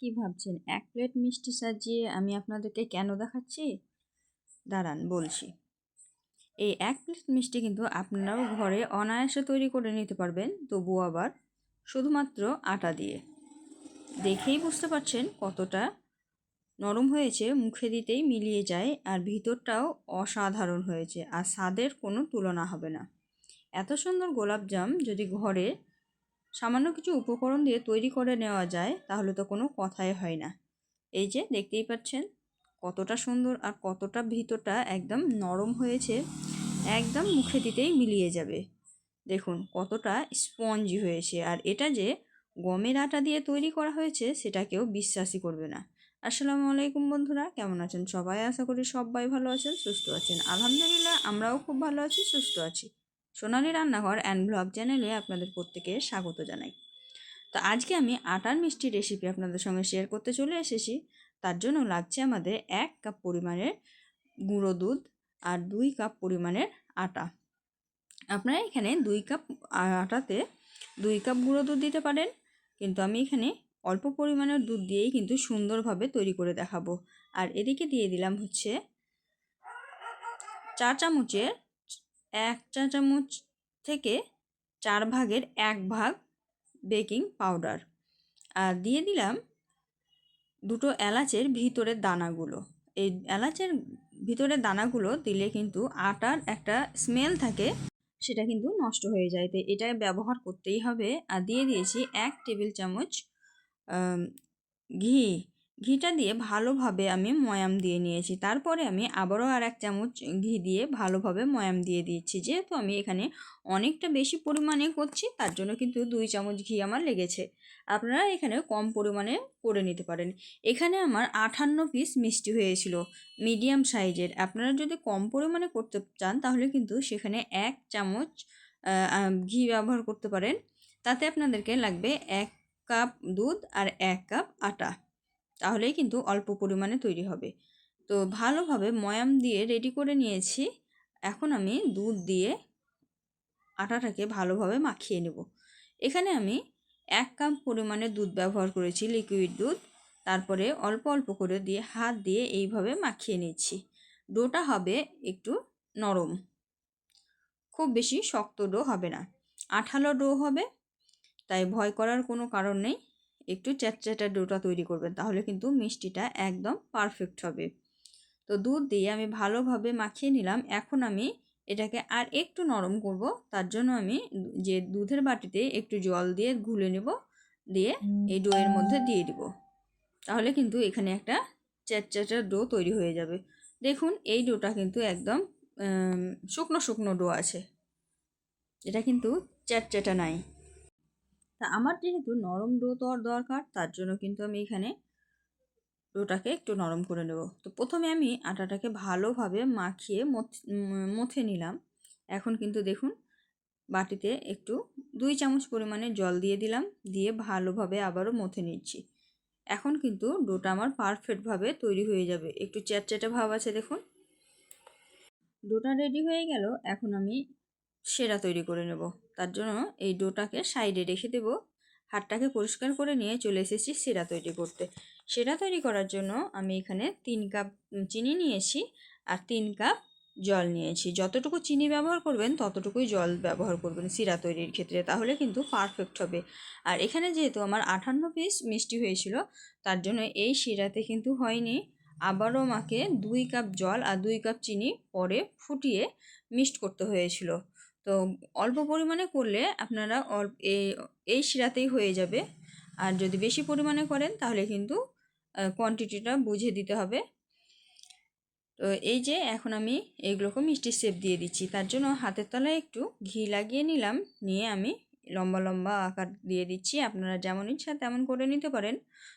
কি ভাবছেন? এক প্লেট মিষ্টি সাজিয়ে আমি আপনাদেরকে কেন দেখাচ্ছি? দাঁড়ান, বলছি। এই এক প্লেট মিষ্টি কিন্তু আপনারাও ঘরে অনায়াসে তৈরি করে নিতে পারবেন, তবুও আবার শুধুমাত্র আটা দিয়ে। দেখেই বুঝতে পারছেন কতটা নরম হয়েছে, মুখে দিতেই মিলিয়ে যায় আর ভিতরটাও অসাধারণ হয়েছে, আর স্বাদের কোনো তুলনা হবে না। এত সুন্দর গোলাপজাম যদি ঘরে সামান্য কিছু উপকরণ দিয়ে তৈরি করে নেওয়া যায়, তাহলে তো কোনো কথাই হয় না। এই যে, দেখতেই পাচ্ছেন কতটা সুন্দর আর কতটা ভিতরটা একদম নরম হয়েছে, একদম মুখে দিতেই মিলিয়ে যাবে। দেখুন কতটা স্পঞ্জি হয়েছে, আর এটা যে গমের আটা দিয়ে তৈরি করা হয়েছে, সেটা কেউ বিশ্বাসই করবে না। আসসালামু আলাইকুম বন্ধুরা, কেমন আছেন সবাই? আশা করি সবাই ভালো আছেন, সুস্থ আছেন। আলহামদুলিল্লাহ, আমরাও খুব ভালো আছি, সুস্থ আছি। সোনালি রান্নাঘর অ্যান্ড ব্লগ চ্যানেলে আপনাদের প্রত্যেকে স্বাগত জানাই। তো আজকে আমি আটার মিষ্টি রেসিপি আপনাদের সঙ্গে শেয়ার করতে চলে এসেছি। তার জন্য লাগছে আমাদের এক কাপ পরিমাণের গুঁড়ো দুধ আর দুই কাপ পরিমাণের আটা। আপনারা এখানে দুই কাপ আটাতে দুই কাপ গুঁড়ো দুধ দিতে পারেন। কিন্তু আমি এখানে অল্প পরিমাণের দুধ দিয়েই কিন্তু সুন্দরভাবে তৈরি করে দেখাবো। আর এদিকে দিয়ে দিলাম হচ্ছে চা চামচের এক চা চামচ থেকে চার ভাগের এক ভাগ বেকিং পাউডার। আর দিয়ে দিলাম দুটো এলাচের ভিতরের দানাগুলো। এই এলাচের ভিতরের দানাগুলো দিলে কিন্তু আটার একটা স্মেল থাকে, সেটা কিন্তু নষ্ট হয়ে যায়। তো এটা ব্যবহার করতেই হবে। আর দিয়ে দিয়েছি এক টেবিল চামচ ঘি। ঘিটা দিয়ে ভালোভাবে আমি ময়াম দিয়ে নিয়েছি। তারপরে আমি আবারও আর এক চামচ ঘি দিয়ে ভালোভাবে ময়াম দিয়ে দিয়েছি যেহেতু আমি এখানে অনেকটা বেশি পরিমাণে করছি, তার জন্য কিন্তু দুই চামচ ঘি আমার লেগেছে। আপনারা এখানে কম পরিমাণে করে নিতে পারেন। এখানে আমার আঠান্ন পিস মিষ্টি হয়েছিল মিডিয়াম সাইজের আপনারা যদি কম পরিমাণে করতে চান, তাহলে কিন্তু সেখানে এক চামচ ঘি ব্যবহার করতে পারেন। তাতে আপনাদেরকে লাগবে এক কাপ দুধ আর এক কাপ আটা। তাহলেই কিন্তু অল্প পরিমাণে তৈরি হবে। তো ভালোভাবে ময়াম দিয়ে রেডি করে নিয়েছি। এখন আমি দুধ দিয়ে আটাটাকে ভালোভাবে মাখিয়ে নেব। এখানে আমি এক কাপ পরিমাণে দুধ ব্যবহার করেছি লিকুইড দুধ। তারপরে অল্প অল্প করে দিয়ে হাত দিয়ে এইভাবে মাখিয়ে নিচ্ছি। ডোটা হবে একটু নরম। খুব বেশি শক্ত ডো হবে না। আঠালো ডো হবে, তাই ভয় করার কোনো কারণ নেই। একটু চ্যাটচ্যাটা ডোটা তৈরি করবেন, তাহলে কিন্তু মিষ্টিটা একদম পারফেক্ট হবে। তো দুধ দিয়ে আমি ভালোভাবে মাখিয়ে নিলাম। এখন আমি এটাকে আর একটু নরম করব, তার জন্য আমি যে দুধের বাটিতে একটু জল দিয়ে গুলে নেব, দিয়ে এই ডোয়ের মধ্যে দিয়ে দিব। তাহলে কিন্তু এখানে একটা চ্যাটচ্যাটা ডো তৈরি হয়ে যাবে। দেখুন, এই ডোটা কিন্তু একদম শুকনো শুকনো ডো আছে। এটা কিন্তু চ্যাটচ্যাটা নাই। তা আমার যেহেতু নরম ডো তো দরকার, তার জন্য কিন্তু আমি এখানে ডোটাকে একটু নরম করে নেব। তো প্রথমে আমি আটাটাকে ভালোভাবে মাখিয়ে মথে নিলাম। এখন কিন্তু দেখুন, বাটিতে একটু দুই চামচ পরিমাণে জল দিয়ে দিলাম, দিয়ে ভালোভাবে আবারও মথে নিচ্ছি। এখন কিন্তু ডোটা আমার পারফেক্টভাবে তৈরি হয়ে যাবে। একটু চ্যাটচ্যাটে ভাব আছে দেখুন। ডোটা রেডি হয়ে গেল, এখন আমি সেরা তৈরি করে নেব। তার জন্য এই ডোটাকে সাইডে রেখে দেব। হাতটাকে পরিষ্কার করে নিয়ে চলে এসেছি সেরা তৈরি করতে। সেরা তৈরি করার জন্য আমি এখানে তিন কাপ চিনি নিয়েছি আর তিন কাপ জল নিয়েছি। যতটুকু চিনি ব্যবহার করবেন, ততটুকুই জল ব্যবহার করবেন সিরা তৈরির ক্ষেত্রে। তাহলে কিন্তু পারফেক্ট হবে। আর এখানে যেহেতু আমার আঠান্ন পিস মিষ্টি হয়েছিল, তার জন্য এই শিরাতে কিন্তু হয়নি। আবারও আমাকে দুই কাপ জল আর দুই কাপ চিনি পরে ফুটিয়ে মিক্সড করতে হয়েছিল। তো অল্প পরিমাণে করলে আপনারা অল্প এই শিরাতেই হয়ে যাবে। আর যদি বেশি পরিমাণে করেন তাহলে কিন্তু কোয়ান্টিটিটা বুঝে দিতে হবে। তো এই যে এখন আমি এইগুলোকে মিষ্টির শেপ দিয়ে দিচ্ছি। তার জন্য হাতের তলায় একটু ঘি লাগিয়ে নিলাম। নিয়ে আমি লম্বা লম্বা আকার দিয়ে দিচ্ছি। আপনারা যেমন ইচ্ছা তেমন করে নিতে পারেন।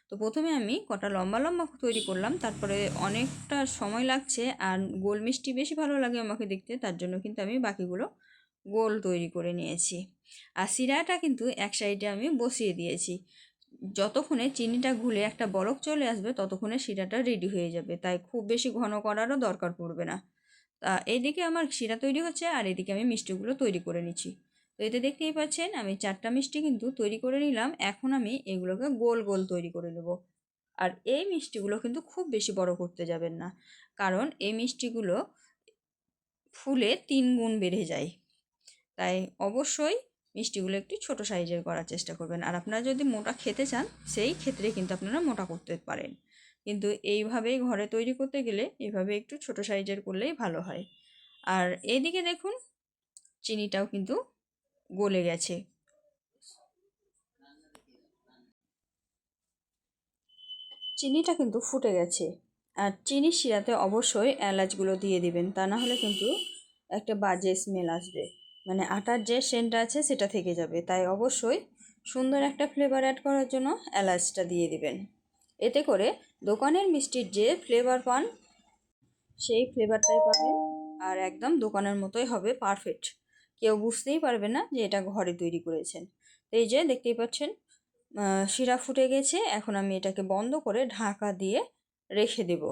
তো প্রথমে আমি কটা লম্বা লম্বা তৈরি করলাম। তারপরে অনেকটা সময় লাগছে। আর গোল মিষ্টি বেশি ভালো লাগে আমাকে দেখতে। তার জন্য কিন্তু আমি বাকিগুলো গোল তৈরি করে নিয়েছি। আর সিরাটা কিন্তু এক সাইডে আমি বসিয়ে দিয়েছি। যতক্ষণে চিনিটা ঘুলে একটা বরফ চলে আসবে, ততক্ষণে শিরাটা রেডি হয়ে যাবে। তাই খুব বেশি ঘন করারও দরকার পড়বে না। তা এইদিকে আমার শিরা তৈরি হচ্ছে আর এদিকে আমি মিষ্টিগুলো তৈরি করে নিচ্ছি। তো এতে দেখতেই পাচ্ছেন, আমি চারটা মিষ্টি কিন্তু তৈরি করে নিলাম। এখন আমি এগুলোকে গোল গোল তৈরি করে নেব। আর এই মিষ্টিগুলো কিন্তু খুব বেশি বড় করতে যাবেন না। কারণ এই মিষ্টিগুলো ফুলে তিন গুণ বেড়ে যায়। তাই অবশ্যই মিষ্টিগুলো একটু ছোট সাইজের করার চেষ্টা করবেন। আর আপনারা যদি মোটা খেতে চান, সেই ক্ষেত্রে কিন্তু আপনারা মোটা করতে পারেন। কিন্তু এইভাবেই ঘরে তৈরি করতে গেলে এভাবে একটু ছোট সাইজের করলেই ভালো হয়। আর এইদিকে দেখুন, চিনিটাও কিন্তু গলে গেছে। চিনিটা কিন্তু ফুটে গেছে। আর চিনির শিরাতে অবশ্যই এলাচগুলো দিয়ে দিবেন। তা না হলে কিন্তু একটা বাজে স্মেল আসবে। মানে আটার যে সেন্টটা আছে সেটা থেকে যাবে। তাই অবশ্যই সুন্দর একটা ফ্লেভার অ্যাড করার জন্য এলাচটা দিয়ে দিবেন। এতে করে দোকানের মিষ্টির যে ফ্লেভার পান, সেই ফ্লেভারটাই পাবেন আর একদম দোকানের মতোই হবে পারফেক্ট কেউ বুঝতেই পারবে না যে এটা ঘরে তৈরি করেছেন। এই যে দেখতেই পাচ্ছেন শিরা ফুটে গেছে। এখন আমি এটাকে বন্ধ করে ঢাকা দিয়ে রেখে দেব।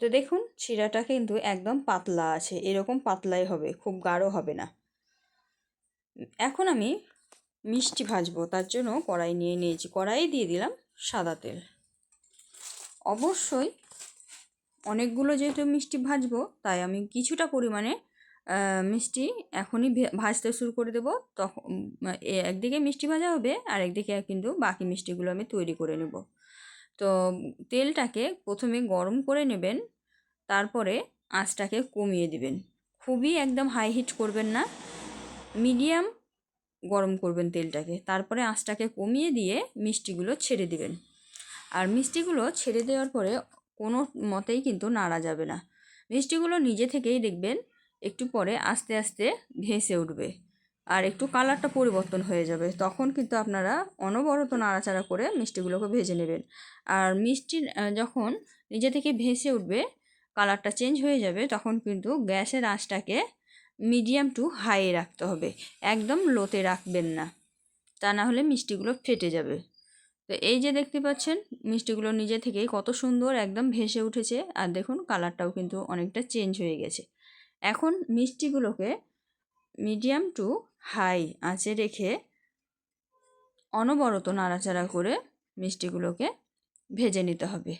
তো দেখুন, শিরাটা কিন্তু একদম পাতলা আছে। এরকম পাতলাই হবে, খুব গাঢ় হবে না। এখন আমি মিষ্টি ভাজবো, তার জন্য কড়াই নিয়ে নিয়েছি। কড়াই দিয়ে দিলাম সাদা তেল। অবশ্যই অনেকগুলো যেহেতু মিষ্টি ভাজবো, তাই আমি কিছুটা পরিমাণে মিষ্টি এখনই ভাজতে শুরু করে দেবো। তখন একদিকে মিষ্টি ভাজা হবে আর একদিকে কিন্তু বাকি মিষ্টিগুলো আমি তৈরি করে নেব। তো তেলটাকে প্রথমে গরম করে নেবেন, তারপরে আঁচটাকে কমিয়ে দিবেন। খুবই একদম হাই হিট করবেন না মিডিয়াম গরম করবেন তেলটাকে। তারপরে আঁচটাকে কমিয়ে দিয়ে মিষ্টিগুলো ছেড়ে দিবেন। আর মিষ্টিগুলো ছেড়ে দেওয়ার পরে কোনো মতেই কিন্তু নাড়া যাবে না। মিষ্টিগুলো নিজে থেকেই দেখবেন, একটু পরে আস্তে আস্তে ভেসে উঠবে। আর একটু কালারটা পরিবর্তন হয়ে যাবে, তখন কিন্তু আপনারা অনবরত নাড়াচাড়া করে মিষ্টিগুলোকে ভেজে নেবেন। আর মিষ্টি যখন নিজে থেকে ভেসে উঠবে, কালারটা চেঞ্জ হয়ে যাবে, তখন কিন্তু গ্যাসের আঁচটাকে মিডিয়াম টু হাই রাখতে হবে, একদম লোতে রাখবেন না, তা না হলে মিষ্টিগুলো ফেটে যাবে। তো এই যে দেখতে পাচ্ছেন, মিষ্টিগুলো নিজে থেকেই কত সুন্দর একদম ভেসে উঠেছে, আর দেখুন কালারটাও কিন্তু অনেকটা চেঞ্জ হয়ে গেছে। এখন মিষ্টিগুলোকে মিডিয়াম টু হাই, আঁচে রেখে অনবরত নাড়াচাড়া করে মিষ্টিগুলোকে ভেজে নিতে হবে।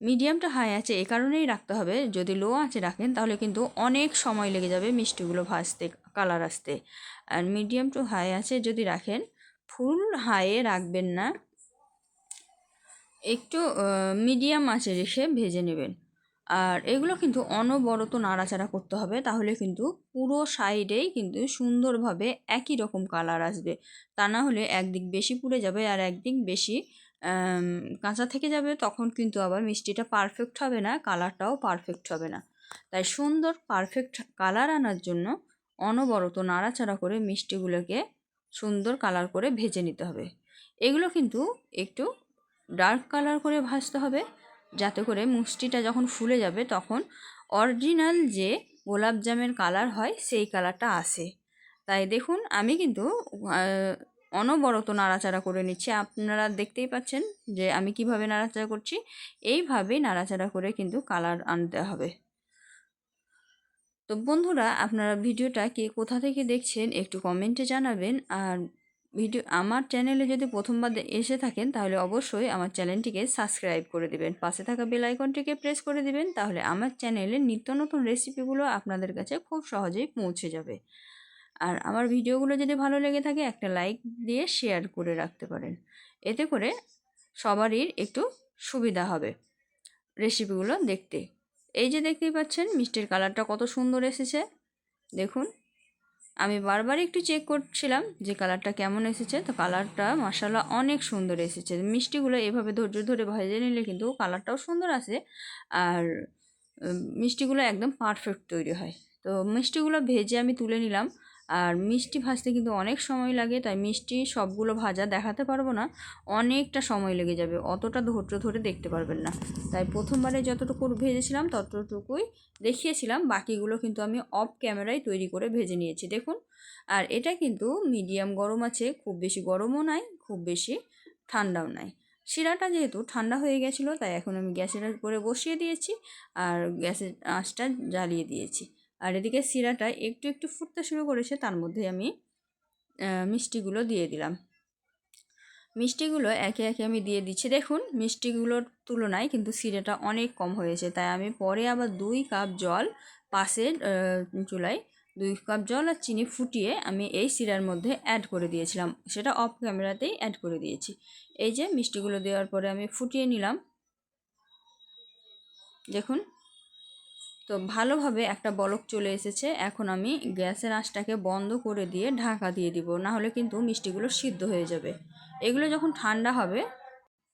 মিডিয়ামটা হাই আছে এ কারণেই রাখতে হবে, যদি লো আঁচে রাখেন তাহলে কিন্তু অনেক সময় লেগে যাবে মিষ্টিগুলো ভাজতে, কালার আসতে। আর মিডিয়াম টু হাই আছে যদি রাখেন, ফুল হাইয়ে রাখবেন না, একটু মিডিয়াম আঁচে রেখে ভেজে নেবেন। আর এগুলো কিন্তু অনবরত নাড়াচাড়া করতে হবে। তাহলে কিন্তু পুরো সাইডেই কিন্তু সুন্দরভাবে একই রকম কালার আসবে। তা না হলে একদিক বেশি পুড়ে যাবে আর একদিক বেশি কাঁচা থেকে যাবে। তখন কিন্তু আবার মিষ্টিটা পারফেক্ট হবে না, কালারটাও পারফেক্ট হবে না। তাই সুন্দর পারফেক্ট কালার আনার জন্য অনবরত নাড়াচাড়া করে মিষ্টিগুলোকে সুন্দর কালার করে ভেজে নিতে হবে। এগুলো কিন্তু একটু ডার্ক কালার করে ভাজতে হবে। যাতে করে মুষ্টিটা যখন ফুলে যাবে তখন অরিজিনাল যে গোলাপ জামের কালার হয় সেই কালারটা আসে। তাই দেখুন, আমি কিন্তু অনবরত নাড়াচাড়া করে নিচ্ছি। আপনারা দেখতেই পাচ্ছেন যে আমি কীভাবে নাড়াচাড়া করছি। এইভাবে নাড়াচাড়া করে কিন্তু কালার আনতে হবে। তো বন্ধুরা, আপনারা ভিডিওটা কে কোথা থেকে দেখছেন একটু কমেন্টে জানাবেন। আর ভিডিও, আমার চ্যানেলে যদি প্রথমবার এসে থাকেন, তাহলে অবশ্যই আমার চ্যানেলটিকে সাবস্ক্রাইব করে দেবেন। পাশে থাকা বেল আইকনটিকে প্রেস করে দিবেন, তাহলে আমার চ্যানেলে নিত্য নতুন রেসিপিগুলো আপনাদের কাছে খুব সহজেই পৌঁছে যাবে। আর আমার ভিডিওগুলো যদি ভালো লেগে থাকে, একটা লাইক দিয়ে শেয়ার করে রাখতে পারেন। এতে করে সবারই একটু সুবিধা হবে রেসিপিগুলো দেখতে। এই যে দেখতেই পাচ্ছেন, মিষ্টির কালারটা কত সুন্দর এসেছে। দেখুন আমি বারবার একটু চেক করছিলাম যে কালারটা কেমন এসেছে। তো কালারটা মশালা অনেক সুন্দর এসেছে। মিষ্টিগুলো এভাবে ধৈর্য ধরে ভেজে নিলে কিন্তু কালারটাও সুন্দর আসে আর মিষ্টিগুলো একদম পারফেক্ট তৈরি হয়। তো মিষ্টিগুলো ভেজে আমি তুলে নিলাম। আর মিষ্টি ভাজতে কিন্তু অনেক সময় লাগে, তাই মিষ্টি সবগুলো ভাজা দেখাতে পারব না। অনেকটা সময় লেগে যাবে, অতটা ধৈর্য ধরে দেখতে পারবেন না। তাই প্রথমবারে যতটুকু ভেজেছিলাম, ততটুকুই দেখিয়েছিলাম। বাকিগুলো কিন্তু আমি অফ ক্যামেরায় তৈরি করে ভেজে নিয়েছি, দেখুন। আর এটা কিন্তু মিডিয়াম গরম আছে, খুব বেশি গরমও নাই, খুব বেশি ঠান্ডাও নাই। শিরাটা যেহেতু ঠান্ডা হয়ে গেছিল, তাই এখন আমি গ্যাসের উপরে বসিয়ে দিয়েছি, আর গ্যাসের আঁচটা জ্বালিয়ে দিয়েছি। আর এদিকে শিরাটা একটু একটু ফুটতে শুরু করেছে তার মধ্যে আমি মিষ্টিগুলো দিয়ে দিলাম। মিষ্টিগুলো একে একে আমি দিয়ে দিচ্ছি। দেখুন মিষ্টিগুলোর তুলনায় কিন্তু সিরাটা অনেক কম হয়েছে। তাই আমি পরে আবার দুই কাপ জল আহ, চুলায় দুই কাপ জল আর চিনি ফুটিয়ে আমি এই সিরার মধ্যে অ্যাড করে দিয়েছিলাম। সেটা অফ ক্যামেরাতেই অ্যাড করে দিয়েছি। এই যে মিষ্টিগুলো দেওয়ার পরে আমি ফুটিয়ে নিলাম। দেখুন তো ভালোভাবে একটা বলক চলে এসেছে। এখন আমি গ্যাসের আঁচটাকে বন্ধ করে দিয়ে ঢাকা দিয়ে দিব না হলে কিন্তু মিষ্টিগুলো সিদ্ধ হয়ে যাবে। এগুলো যখন ঠান্ডা হবে,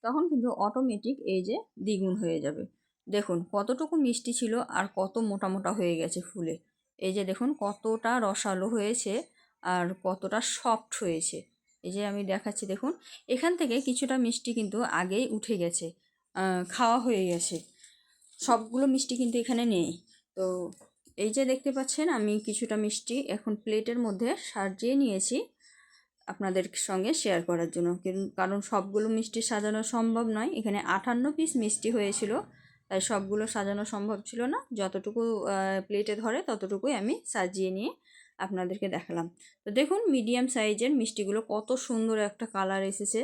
তখন কিন্তু অটোমেটিক এই যে দ্বিগুণ হয়ে যাবে। দেখুন, কতটুকু মিষ্টি ছিল আর কত মোটা মোটা হয়ে গেছে ফুলে। এই যে দেখুন, কতটা রসালো হয়েছে আর কতটা সফট হয়েছে। এই যে আমি দেখাচ্ছি, দেখুন, এখান থেকে কিছুটা মিষ্টি কিন্তু আগেই উঠে গেছে খাওয়া হয়ে গেছে। সবগুলো মিষ্টি কিন্তু এখানে নেই। তো এই যে দেখতে পাচ্ছেন, আমি কিছুটা মিষ্টি এখন প্লেটের মধ্যে সাজিয়ে নিয়েছি আপনাদের সঙ্গে শেয়ার করার জন্য। কারণ সবগুলো মিষ্টি সাজানো সম্ভব নয়। এখানে আটান্ন পিস মিষ্টি হয়েছিল, তাই সবগুলো সাজানো সম্ভব ছিল না। যতটুকু প্লেটে ধরে ততটুকুই আমি সাজিয়ে নিয়ে আপনাদেরকে দেখালাম। তো দেখুন, মিডিয়াম সাইজের মিষ্টিগুলো কত সুন্দর একটা কালার এসেছে।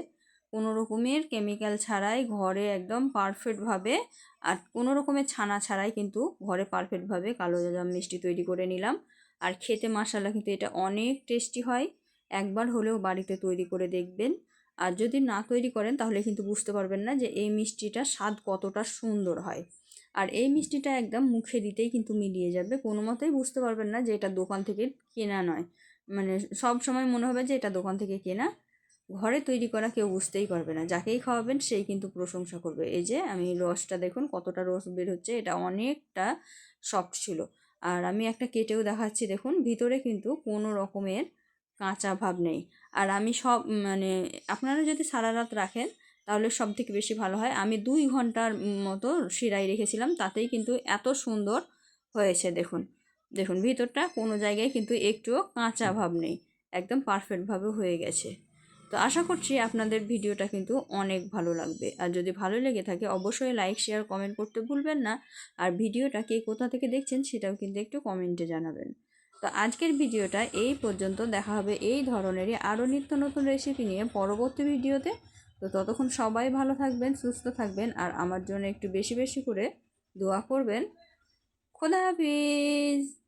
কোনো রকমের কেমিক্যাল ছাড়াই ঘরে একদম পারফেক্টভাবে আর কোনো রকমের ছানা ছাড়াই কিন্তু ঘরে পারফেক্টভাবে কালো জাম মিষ্টি তৈরি করে নিলাম। আর খেতে মশালা কিন্তু এটা অনেক টেস্টি হয়। একবার হলেও বাড়িতে তৈরি করে দেখবেন। আর যদি না তৈরি করেন তাহলে কিন্তু বুঝতে পারবেন না যে এই মিষ্টিটা স্বাদ কতটা সুন্দর হয়। আর এই মিষ্টিটা একদম মুখে দিতেই কিন্তু মিলিয়ে যাবে। কোনো মতেই বুঝতে পারবেন না যে এটা দোকান থেকে কেনা নয়। মানে সব সময় মনে হবে যে এটা দোকান থেকে কেনা। ঘরে তৈরি করা কেউ বুঝতেই পারবে না। যাকেই খাওয়াবেন সেই কিন্তু প্রশংসা করবে। এই যে আমি রসটা দেখুন, কতটা রস বের হচ্ছে, এটা অনেকটা সফট ছিল। আর আমি একটা কেটেও দেখাচ্ছি, দেখুন, ভিতরে কিন্তু কোনো রকমের কাঁচা ভাব নেই। আর আমি সব মানে আপনারা যদি সারা রাত রাখেন, তাহলে সব থেকে বেশি ভালো হয়। আমি দুই ঘণ্টার মতো শিরাই রেখেছিলাম, তাতেই কিন্তু এত সুন্দর হয়েছে, দেখুন। দেখুন, ভিতরটা কোনো জায়গায় কিন্তু একটুও কাঁচা ভাব নেই। একদম পারফেক্টভাবে হয়ে গেছে। তো আশা করছি আপনাদের ভিডিওটা কিন্তু অনেক ভালো লাগবে। আর যদি ভালো লেগে থাকে, অবশ্যই লাইক, শেয়ার, কমেন্ট করতে ভুলবেন না। আর ভিডিওটা কে কোথা থেকে দেখছেন সেটাও কিন্তু একটু কমেন্টে জানাবেন। তো আজকের ভিডিওটা এই পর্যন্ত। দেখা হবে এই ধরনেরই আরও নিত্য নতুন রেসিপি নিয়ে পরবর্তী ভিডিওতে। তো ততক্ষণ সবাই ভালো থাকবেন, সুস্থ থাকবেন আর আমার জন্য একটু বেশি বেশি করে দোয়া করবেন। খোদা হাফিজ!